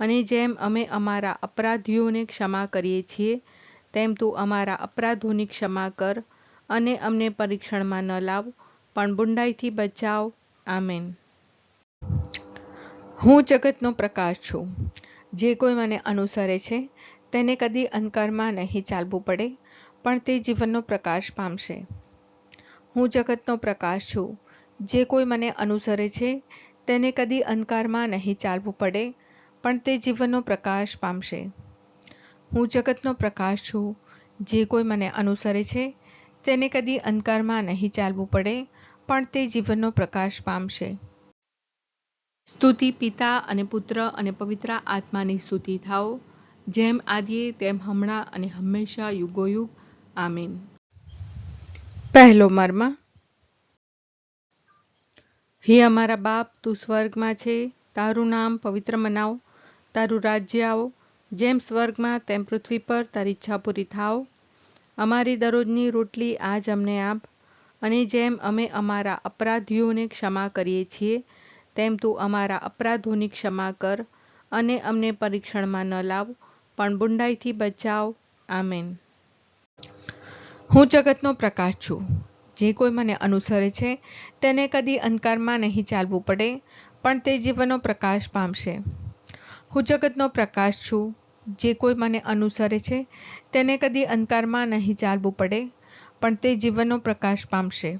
અને જેમ અમે અમારા અપરાધીઓને ક્ષમા કરીએ છીએ, તેમ તું અમારા અપરાધોની ક્ષમા કર અને અમને પરીક્ષણમાં ન લાવ, પણ બુંડાઈથી બચાવ. આમેન. હું જગતનો પ્રકાશ છું. જે કોઈ મને અનુસરે છે, તેને કદી અંધકારમાં નહીં ચાલવું પડે, પણ તે જીવનનો પ્રકાશ પામશે. હું જગતનો પ્રકાશ છું. જે કોઈ મને અનુસરે છે, તેને કદી અંધકારમાં નહીં ચાલવું પડે પણ તે જીવનનો પ્રકાશ પામશે. હું જગતનો પ્રકાશ છું. જે કોઈ મને અનુસરે છે, તેને કદી અંધકારમાં નહીં ચાલવું પડે, પણ તે જીવનનો પ્રકાશ પામશે. સ્તુતિ પિતા અને પુત્ર અને પવિત્ર આત્માની સ્તુતિ થાઓ. જેમ આદિએ, તેમ હમણાં અને હંમેશા યુગોયુગ. આમીન. પહેલો મર્મ. હે અમારા બાપ, તું સ્વર્ગમાં છે. તારું નામ પવિત્ર મનાવ. તારું રાજ્ય આવો. જેમ સ્વર્ગમાં, તેમ પૃથ્વી પર તારી ઈચ્છા પૂરી થાવ અમારી દરરોજની રોટલી આજ અમને આપ. અને જેમ અમે અમારા અપરાધીઓને ક્ષમા કરીએ છીએ, તેમ તું અમારા અપરાધોની ક્ષમા કર અને અમને પરીક્ષણમાં ન લાવ, પણ બુંડાઈથી બચાવ. આમેન. હું જગતનો પ્રકાશ છું. જે કોઈ મને અનુસરે છે, તેને કદી અંધકારમાં નહીં ચાલવું પડે, પણ તે જીવનનો પ્રકાશ પામશે. હું જગતનો પ્રકાશ છું, જે કોઈ મને અનુસરે છે, તેને કદી અંધકારમાં નહીં ચાલવું પડે, પણ તે જીવનનો પ્રકાશ પામશે.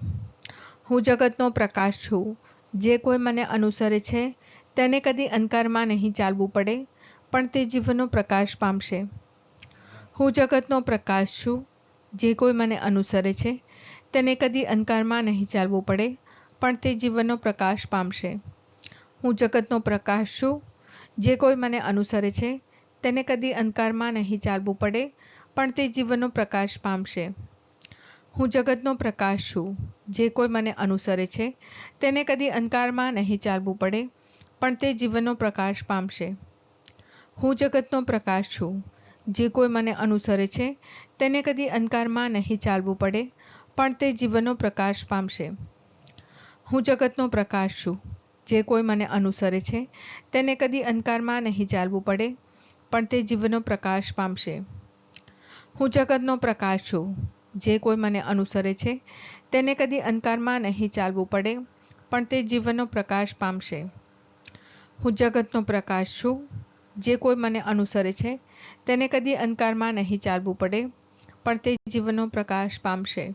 હું જગતનો પ્રકાશ છું, જે કોઈ મને અનુસરે છે, તેને કદી અંધકારમાં નહીં ચાલવું પડે, પણ તે જીવનનો પ્રકાશ પામશે. હું જગતનો પ્રકાશ છું, જે કોઈ મને અનુસરે છે, તેને કદી અંધકારમાં નહીં ચાલવું પડે, પણ તે જીવનનો પ્રકાશ પામશે. હું જગતનો પ્રકાશ છું જે કોઈ મને અનુસરે છે, તેને કદી અંધકારમાં નહીં ચાલવું પડે, પણ તે જીવનનો પ્રકાશ પામશે. હું જગતનો પ્રકાશ છું. જે કોઈ મને અનુસરે છે, તેને કદી અંધકારમાં નહીં ચાલવું પડે, પણ તે જીવનનો પ્રકાશ પામશે. હું જગતનો પ્રકાશ છું. જે કોઈ મને અનુસરે છે, તેને કદી અંધકારમાં નહીં ચાલવું પડે, પણ તે જીવનનો પ્રકાશ પામશે. હું જગતનો પ્રકાશ છું. જે કોઈ મને અનુસરે છે, તેને કદી અંધકારમાં નહીં ચાલવું પડે, પણ તે જીવનો પ્રકાશ પામશે. હું જગતનો પ્રકાશ છું. જે કોઈ મને અનુસરે છે, તેને કદી અંધકારમાં નહીં ચાલવું પડે, પણ તે જીવનનો પ્રકાશ પામશે. હું જગતનો પ્રકાશ છું. જે કોઈ મને અનુસરે છે, તેને કદી અંધકારમાં નહીં ચાલવું પડે, પણ તે જીવનનો પ્રકાશ પામશે.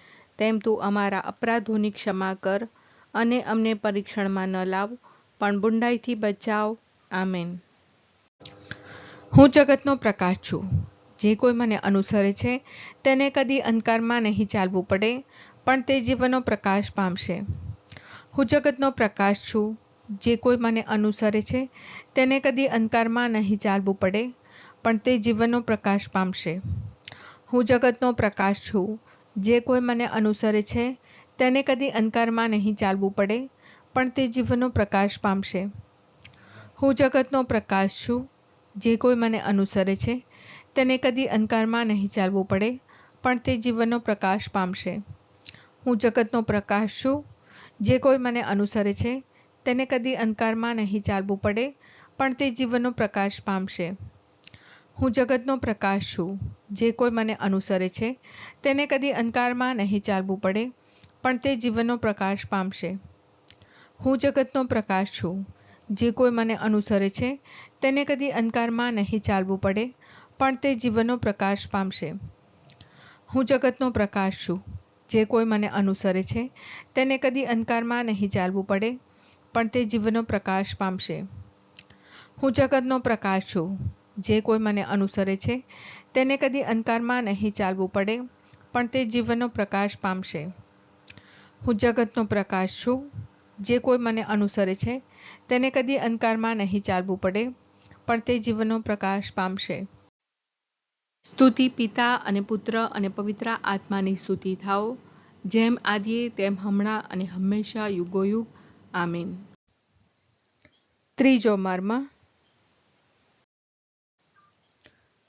તેમ તું અમારા અપરાધોની ક્ષમા કર અને અમને પરીક્ષણમાં ન લાવ, પણ બુંડાઈથી બચાવ. આમેન. હું જગતનો પ્રકાશ છું. જે કોઈ મને અનુસરે છે, તેને કદી અંધકારમાં નહીં ચાલવું પડે, પણ તે જીવનનો પ્રકાશ પામશે. હું જગતનો પ્રકાશ છું. જે કોઈ મને અનુસરે છે, તેને કદી અંધકારમાં નહીં ચાલવું પડે, પણ તે જીવનનો પ્રકાશ પામશે. હું જગતનો પ્રકાશ છું. જે કોઈ મને અનુસરે છે, તેને કદી અંધકારમાં નહીં ચાલવું પડે, પણ તે જીવનનો પ્રકાશ પામશે. હું જગતનો પ્રકાશ છું, જે કોઈ મને અનુસરે છે, તેને કદી અંધકારમાં નહીં ચાલવું પડે, પણ તે જીવનનો પ્રકાશ પામશે. હું જગતનો પ્રકાશ છું, જે કોઈ મને અનુસરે છે, તેને કદી અંધકારમાં નહીં ચાલવું પડે, પણ તે જીવનનો પ્રકાશ પામશે. હું જગતનો પ્રકાશ છું. જે કોઈ મને અનુસરે છે, તેને કદી અંધકારમાં નહીં ચાલવું પડે, પણ તે જીવનનો પ્રકાશ પામશે. હું જગતનો પ્રકાશ છું. જે કોઈ મને અનુસરે છે, તેને કદી અંધકારમાં નહીં ચાલવું પડે, પણ તે જીવનનો પ્રકાશ પામશે. હું જગતનો પ્રકાશ છું. જે કોઈ મને અનુસરે છે, તેને કદી અંધકારમાં નહીં ચાલવું પડે, પણ તે જીવનનો પ્રકાશ પામશે. હું જગતનો પ્રકાશ છું. જે કોઈ મને અનુસરે છે, તેને કદી અંધકારમાં નહીં ચાલવું પડે, પણ તે જીવનનો પ્રકાશ પામશે. હું જગતનો પ્રકાશ છું. જે કોઈ મને અનુસરે છે, તેને કદી અંધકારમાં નહીં ચાલવું પડે, પણ તે જીવનનો પ્રકાશ પામશે. સ્તુતિ પિતા અને પુત્ર અને પવિત્ર આત્માની સ્તુતિ થાઓ. જેમ આદિએ, તેમ હમણાં અને હંમેશા યુગોયુગ. આમીન. ત્રીજો મર્મ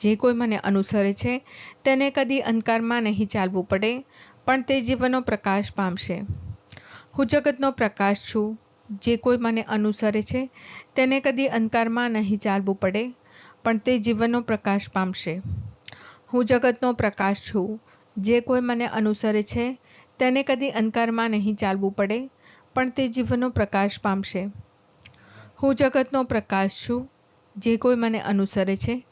જે કોઈ મને અનુસરે છે, તેને કદી અંધકારમાં નહીં ચાલવું પડે, પણ તે જીવનનો પ્રકાશ પામશે. હું જગતનો પ્રકાશ છું. જે કોઈ મને અનુસરે છે, તેને કદી અંધકારમાં નહીં ચાલવું પડે, પણ તે જીવનનો પ્રકાશ પામશે. હું જગતનો પ્રકાશ છું. જે કોઈ મને અનુસરે છે, તેને કદી અંધકારમાં નહીં ચાલવું પડે, પણ તે જીવનનો પ્રકાશ પામશે. હું જગતનો પ્રકાશ છું. જે કોઈ મને અનુસરે છે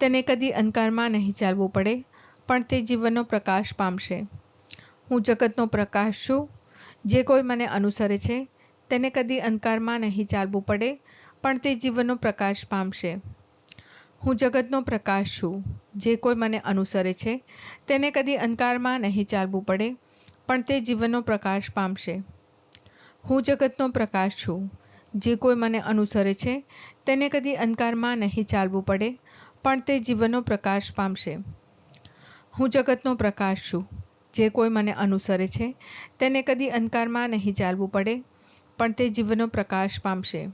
તેને કદી અંધકારમાં નહીં ચાલવું પડે, પણ તે જીવનનો પ્રકાશ પામશે. હું જગતનો પ્રકાશ છું. જે કોઈ મને અનુસરે છે, તેને કદી અંધકારમાં નહીં ચાલવું પડે, પણ તે જીવનનો પ્રકાશ પામશે. હું જગતનો પ્રકાશ છું. જે કોઈ મને અનુસરે છે, તેને કદી અંધકારમાં નહીં ચાલવું પડે, પણ તે જીવનનો પ્રકાશ પામશે. હું જગતનો પ્રકાશ છું. જે કોઈ મને અનુસરે છે, તેને કદી અંધકારમાં નહીં ચાલવું પડે પણ તે જીવનનો પ્રકાશ પામશે. હું જગતનો પ્રકાશ છું. જે કોઈ મને અનુસરે છે, તેને કદી અંધકારમાં નહીં ચાલવું પડે, પણ તે જીવનનો પ્રકાશ પામશે.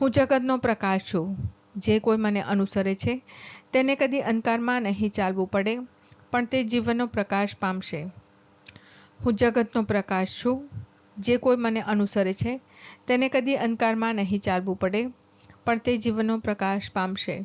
હું જગતનો પ્રકાશ છું. જે કોઈ મને અનુસરે છે, તેને કદી અંધકારમાં નહીં ચાલવું પડે, પણ તે જીવનનો પ્રકાશ પામશે. હું જગતનો પ્રકાશ છું. જે કોઈ મને અનુસરે છે, તેને કદી અંધકારમાં નહીં ચાલવું પડે, પણ તે જીવનનો પ્રકાશ પામશે.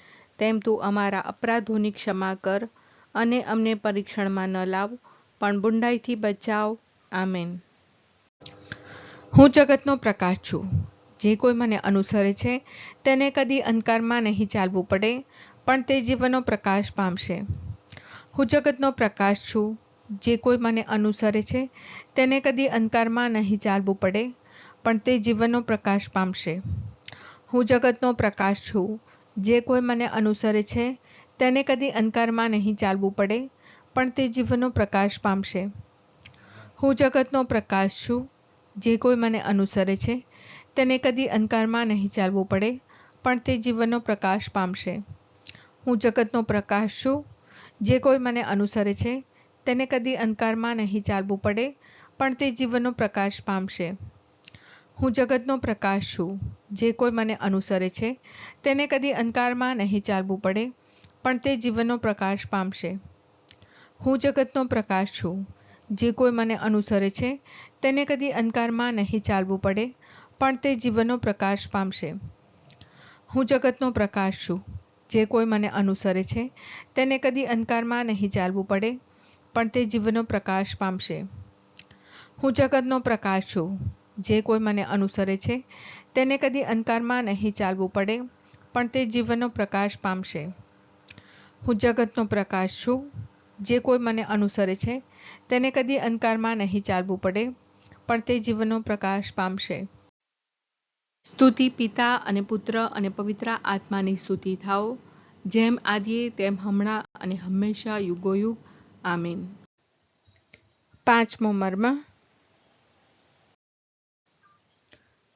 તેમ તું અમારા અપરાધોની ક્ષમા કર અને અમને પરીક્ષણમાં ન લાવ, પણ બુંડાઈથી બચાવ. આમેન. હું જગતનો પ્રકાશ છું. જે કોઈ મને અનુસરે છે, તેને કદી અંધકારમાં નહીં ચાલવું પડે, પણ તે જીવનનો પ્રકાશ પામશે. હું જગતનો પ્રકાશ છું. જે કોઈ મને અનુસરે છે, તેને કદી અંધકારમાં નહીં ચાલવું પડે, પણ તે જીવનનો પ્રકાશ પામશે. હું જગતનો પ્રકાશ છું. જે કોઈ મને અનુસરે છે, તેને કદી અંધકારમાં નહીં ચાલવું પડે, પણ તે જીવનનો પ્રકાશ પામશે. હું જગતનો પ્રકાશ છું, જે કોઈ મને અનુસરે છે, તેને કદી અંધકારમાં નહીં ચાલવું પડે, પણ તે જીવનનો પ્રકાશ પામશે. હું જગતનો પ્રકાશ છું, જે કોઈ મને અનુસરે છે, તેને કદી અંધકારમાં નહીં ચાલવું પડે, પણ તે જીવનનો પ્રકાશ પામશે. હું જગતનો પ્રકાશ છું. જે કોઈ મને અનુસરે છે, તેને કદી અંધકારમાં નહીં ચાલવું પડે, પણ તે જીવનનો પ્રકાશ પામશે. હું જગતનો પ્રકાશ છું. જે કોઈ મને અનુસરે છે, તેને કદી અંધકારમાં નહીં ચાલવું પડે, પણ તે જીવનનો પ્રકાશ પામશે. હું જગતનો પ્રકાશ છું. જે કોઈ મને અનુસરે છે, તેને કદી અંધકારમાં નહીં ચાલવું પડે, પણ તે જીવનનો પ્રકાશ પામશે. હું જગતનો પ્રકાશ છું. જે કોઈ મને અનુસરે છે, તેને કદી અંધકારમાં નહીં ચાલવું પડે, પણ તે જીવનનો પ્રકાશ પામશે. હું જગતનો પ્રકાશ છું. જે કોઈ મને અનુસરે છે, તેને કદી અંધકારમાં નહીં ચાલવું પડે, પણ તે જીવનનો પ્રકાશ પામશે. સ્તુતિ પિતા અને પુત્ર અને પવિત્ર આત્માની સ્તુતિ થાઓ. જેમ આદિએ, તેમ હમણાં અને હંમેશા યુગોયુગ. આમીન. પાંચમો મર્મ.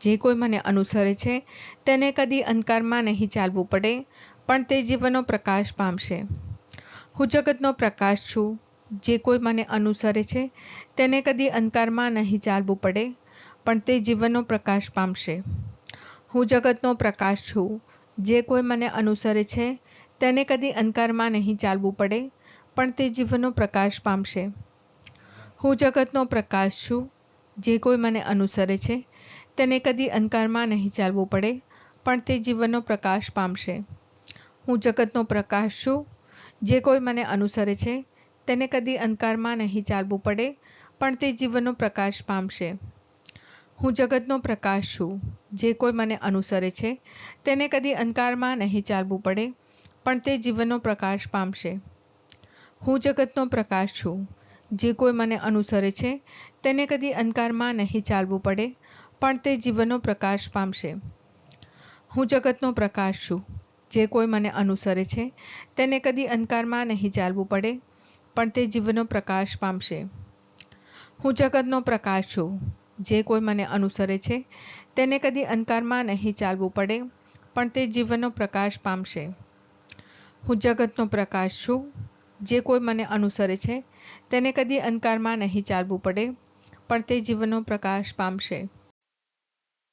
જે કોઈ મને અનુસરે છે, તેને કદી અંધકારમાં નહીં ચાલવું પડે, પણ તે જીવનનો પ્રકાશ પામશે. હું જગતનો પ્રકાશ છું. જે કોઈ મને અનુસરે છે, તેને કદી અંધકારમાં નહીં ચાલવું પડે, પણ તે જીવનનો પ્રકાશ પામશે. હું જગતનો પ્રકાશ છું. જે કોઈ મને અનુસરે છે, તેને કદી અંધકારમાં નહીં ચાલવું પડે, પણ તે જીવનનો પ્રકાશ પામશે. હું જગતનો પ્રકાશ છું. જે કોઈ મને અનુસરે છે તેને કદી અંધકારમાં નહીં ચાલવું પડે, પણ તે જીવનનો પ્રકાશ પામશે. હું જગતનો પ્રકાશ છું. જે કોઈ મને અનુસરે છે, તેને કદી અંધકારમાં નહીં ચાલવું પડે, પણ તે જીવનનો પ્રકાશ પામશે. હું જગતનો પ્રકાશ છું. જે કોઈ મને અનુસરે છે, તેને કદી અંધકારમાં નહીં ચાલવું પડે, પણ તે જીવનનો પ્રકાશ પામશે. હું જગતનો પ્રકાશ છું. જે કોઈ મને અનુસરે છે, તેને કદી અંધકારમાં નહીં ચાલવું પડે પણ તે જીવનનો પ્રકાશ પામશે. હું જગતનો પ્રકાશ છું. જે કોઈ મને અનુસરે છે, તેને કદી અંધકારમાં નહીં ચાલવું પડે, પણ તે જીવનનો પ્રકાશ પામશે. હું જગતનો પ્રકાશ છું. જે કોઈ મને અનુસરે છે, તેને કદી અંધકારમાં નહીં ચાલવું પડે, પણ તે જીવનનો પ્રકાશ પામશે. હું જગતનો પ્રકાશ છું. જે કોઈ મને અનુસરે છે, તેને કદી અંધકારમાં નહીં ચાલવું પડે, પણ તે જીવનનો પ્રકાશ પામશે.